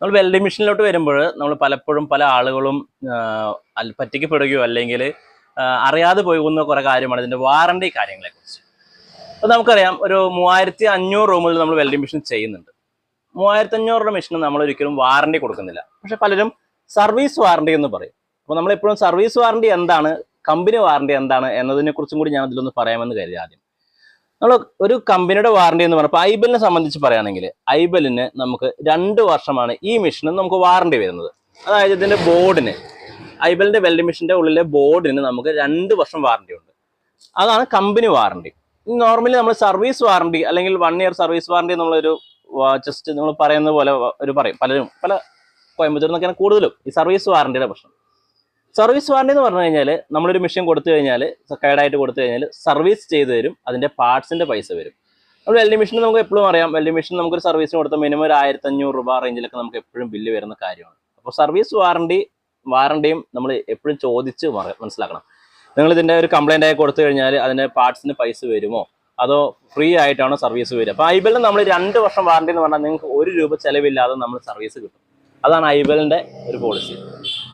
നമ്മൾ വെൽഡിംഗ് മെഷീനിലോട്ട് വരുമ്പോൾ നമ്മൾ പലപ്പോഴും പല ആളുകളും പറ്റിക്കപ്പെടുകയോ അല്ലെങ്കിൽ അറിയാതെ പോകുന്ന കുറേ കാര്യമാണ് ഇതിന്റെ വാറണ്ടി കാര്യങ്ങളെക്കുറിച്ച്. അപ്പോൾ നമുക്കറിയാം ഒരു മൂവായിരത്തി അഞ്ഞൂറ് റൂമിൽ നമ്മൾ വെൽഡിംഗ് മെഷീൻ ചെയ്യുന്നുണ്ട്. മൂവായിരത്തി അഞ്ഞൂറ് മെഷീൻ നമ്മൾ ഒരിക്കലും വാറണ്ടി കൊടുക്കുന്നില്ല. പക്ഷെ പലരും സർവീസ് വാറണ്ടി എന്ന് പറയും. അപ്പോൾ നമ്മൾ എപ്പോഴും സർവീസ് വാറണ്ടി എന്താണ് കമ്പനി വാറണ്ടി എന്താണ് എന്നതിനെ കുറിച്ചും കൂടി ഞാൻ അതിലൊന്ന് പറയാമെന്ന് കരുതി ആദ്യം. നമ്മൾ ഒരു കമ്പനിയുടെ വാറണ്ടി എന്ന് പറഞ്ഞപ്പോൾ ഐബലിനെ സംബന്ധിച്ച് പറയുകയാണെങ്കിൽ ഐബലിന് നമുക്ക് രണ്ട് വർഷമാണ് ഈ മെഷീന് നമുക്ക് വാറണ്ടി വരുന്നത്. അതായത് ഇതിന്റെ ബോർഡിന് ഐബലിന്റെ വെൽഡിംഗ് മെഷീന്റെ ഉള്ളിലെ ബോർഡിന് നമുക്ക് രണ്ട് വർഷം വാറണ്ടി ഉണ്ട്. അതാണ് കമ്പനി വാറണ്ടി നോർമലി നമ്മൾ സർവീസ് വാറണ്ടി അല്ലെങ്കിൽ വൺ ഇയർ സർവീസ് വാറണ്ടി എന്നുള്ളൊരു ജസ്റ്റ് നമ്മൾ പറയുന്ന പോലെ ഒരു പറയും. പലരും പല കോയമ്പത്തൂർ നിന്നൊക്കെയാണ് കൂടുതലും ഈ സർവീസ് വാറണ്ടിയുടെ പ്രശ്നം. സർവീസ് വാറണ്ടി എന്ന് പറഞ്ഞു കഴിഞ്ഞാൽ നമ്മളൊരു മെഷീൻ കൊടുത്തു കഴിഞ്ഞാൽ കേടായിട്ട് കൊടുത്തു കഴിഞ്ഞാൽ സർവീസ് ചെയ്ത് തരും അതിന്റെ പാർട്സിന്റെ പൈസ വരും. നമ്മൾ വെൽഡിംഗ് മെഷീൻ നമുക്ക് എപ്പോഴും അറിയാം വെൽഡിംഗ് മെഷീൻ നമുക്കൊരു സർവീസിന് കൊടുത്ത മിനിമം ഒരു ആയിരത്തി അഞ്ഞൂറ് രൂപ റേഞ്ചിലൊക്കെ നമുക്ക് എപ്പോഴും ബില്ല് വരുന്ന കാര്യമാണ്. അപ്പോൾ സർവീസ് വാറണ്ടി വാറണ്ടിയും നമ്മൾ എപ്പോഴും ചോദിച്ച് മനസ്സിലാക്കണം. നിങ്ങൾ ഇതിന്റെ ഒരു കംപ്ലൈന്റ് ആയി കൊടുത്തു കഴിഞ്ഞാൽ അതിന്റെ പാർട്സിന് പൈസ വരുമോ? അതോ ഫ്രീ ആയിട്ടാണോ സർവീസ് വരിക? അപ്പോൾ ഐബലിന് നമ്മൾ രണ്ട് വർഷം വാറണ്ടി എന്ന് പറഞ്ഞാൽ നിങ്ങൾക്ക് ഒരു രൂപ ചിലവില്ലാതെ നമ്മൾ സർവീസ് കിട്ടും. അതാണ് ഐബലിന്റെ ഒരു പോളിസി